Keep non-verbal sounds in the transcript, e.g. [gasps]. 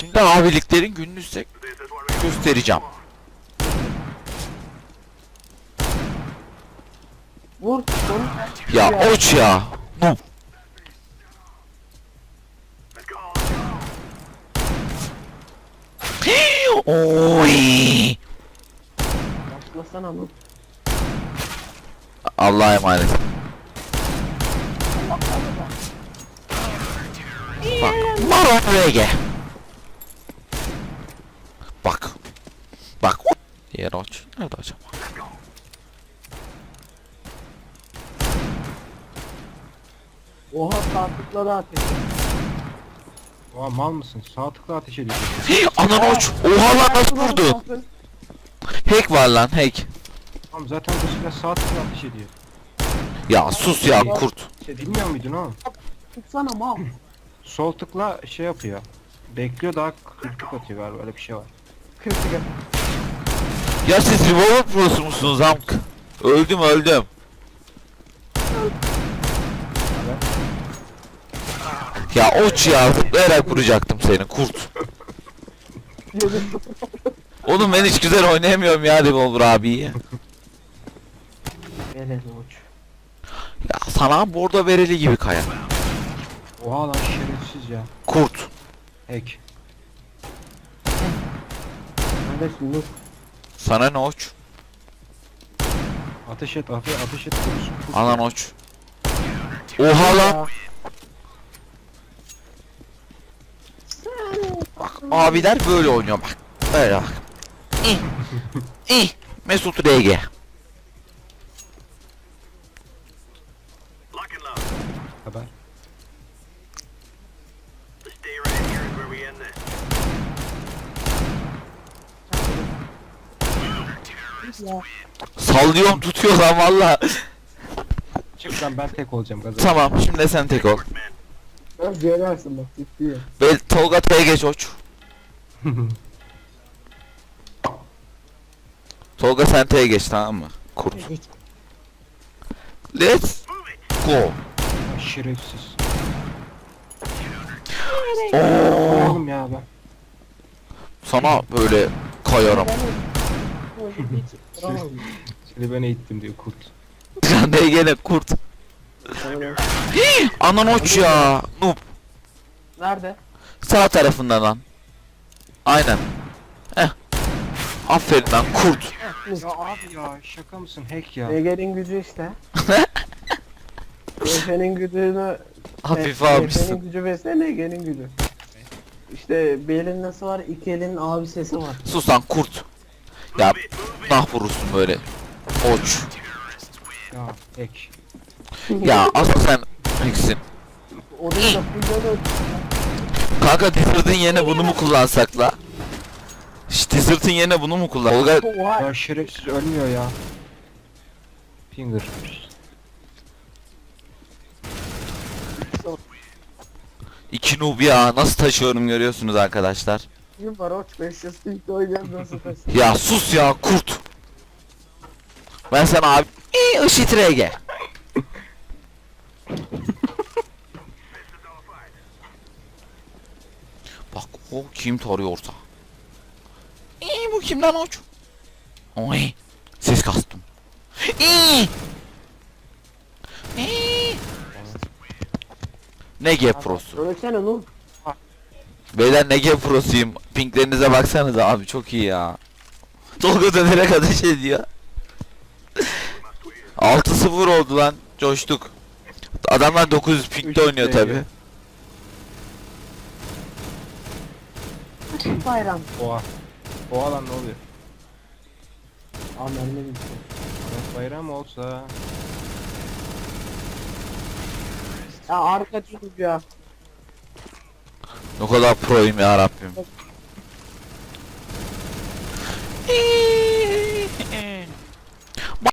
Şimdi abiliklerin gününü size göstereceğim. Vur. Vur. Ya oç ya. Noob. [gasps] Oy. Yaklasana mı? Allah'a emanet. Bak. Baron VG. Bak. Bak. Aç. Nerede acaba? Oha saatlikle de ateş. Oha mal mısın? Sağ tıkla ateş ediyorsun. [laughs] Hii, Anan oç. Oha lan nasıl vurdu? Hack var lan hack. Tamam zaten bu silah sağ tıkla ateş ediyor. Ya sus ya kurt. Şey, bilmiyor muydun oğlum? Tutsana mal. Sol tıkla şey yapıyor. Bekliyor daha kritik atıyor galiba öyle bir şey var. Kritik. Ya siz revolver prosu musunuz amk? Öldüm öldüm. Ya oç ya zıplayarak vuracaktım seni kurt. Oğlum ben hiç güzel oynayamıyorum ya revolver abiyi. Verelim uç. Ya sana bordo vereli gibi kaya. Oha lan şerefsiz ya. Kurt. Hack. Kardeşim dur. Sana ne oç? Ateş et ateş, ateş et. Anan oç. Oha lan. Bak abiler böyle oynuyor bak. Böyle bak. İh. İh. Mesut RG. Haber. Ya. Sallıyorum tutuyor lan valla. Çık lan ben tek olacağım gaza. tamam şimdi de sen tek ol. Ben zelersin bak ciddiyim. Ve Tolga T'ye geç oç. [laughs] Tolga sen T'ye geç tamam mı? Kurt. Let's go. Şerefsiz. Oo, Oğlum ya ben. sana böyle kayarım. Duramadım. Seni ben eğittim diyor kurt. Sen de gene kurt. Anan oç ya. Noob. Nerede? Sağ tarafından lan. Aynen. Heh. Aferin lan kurt. Ya abi ya şaka mısın hack ya. Ege'nin gücü işte. [laughs] Efe'nin gücünü Hafife Efe'nin almışsın. gücü ve sen Ege'nin gücü. İşte bir elin nasıl var? İki elin abi sesi var. Sus lan kurt. Ya nah vurursun böyle. Oç. Ya hack. Ya asıl sen eksin. O değil de videoda Kanka Desert'ın yerine bunu mu kullansak la? Şşt Desert'ın yerine bunu mu kullan? Olga. Ya şerefsiz ölmüyor ya. Finger. iki noob ya nasıl taşıyorum görüyorsunuz arkadaşlar. Gün var oç 500 ilk oynayacağım nasıl taşın. Ya sus ya kurt. Ben sana abi İyi ışıt rege. Bak o kim tarıyorsa. İyi bu kimden oç? Oy. Ses kastım. İyi. İyi. Ne G prosu? Söylesene Nur. Beyler ne G prosuyum. Pinklerinize baksanıza abi çok iyi ya. Tolga dönerek ateş ediyor. 6-0 oldu lan. Coştuk. Adamlar 900 pinkte oynuyor tabi. Bayram. Oha. Oha lan ne oluyor? Aa mermi bitti. Aras bayram olsa. Ya arka çocuk ya. Ne kadar proyum ya Rabbim.